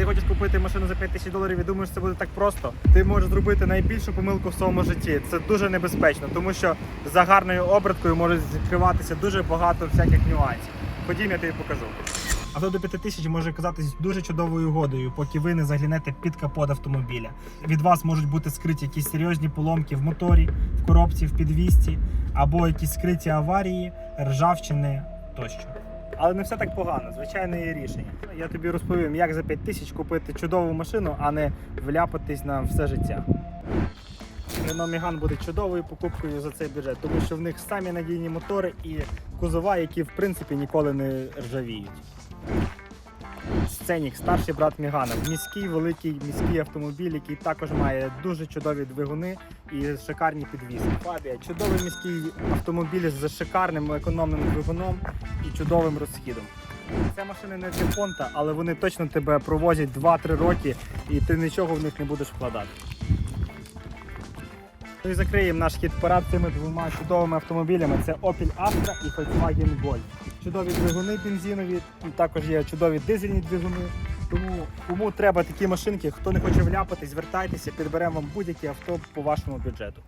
Ти хочеш купити машину за 5 тисяч доларів і думаєш, це буде так просто. Ти можеш зробити найбільшу помилку в своєму житті. Це дуже небезпечно, тому що за гарною оберткою може відкриватися дуже багато всяких нюансів. Ходім, я тобі покажу. Авто до 5 тисяч може казатись дуже чудовою угодою, поки ви не заглянете під капот автомобіля. Від вас можуть бути скриті якісь серйозні поломки в моторі, в коробці, в підвісці, або якісь скриті аварії, ржавчини тощо. Але не все так погано, звичайно, є рішення. Я тобі розповім, як за 5 тисяч купити чудову машину, а не вляпатись на все життя. Renault Megane буде чудовою покупкою за цей бюджет, тому що в них самі надійні мотори і кузова, які в принципі ніколи не ржавіють. Сценік, старший брат Мігана. Міський великий міський автомобіль, який також має дуже чудові двигуни і шикарні підвіси. Фабія чудовий міський автомобіль з шикарним економним двигуном і чудовим розхідом. Ця машина не для понта, але вони точно тебе провозять 2-3 роки і ти нічого в них не будеш вкладати. Ну і закриємо наш хід парад цими двома чудовими автомобілями. Це Opel Astra і Volkswagen Golf. Чудові двигуни бензинові, також є чудові дизельні двигуни. Тому кому треба такі машинки, хто не хоче вляпатись, звертайтеся, підберемо вам будь-яке авто по вашому бюджету.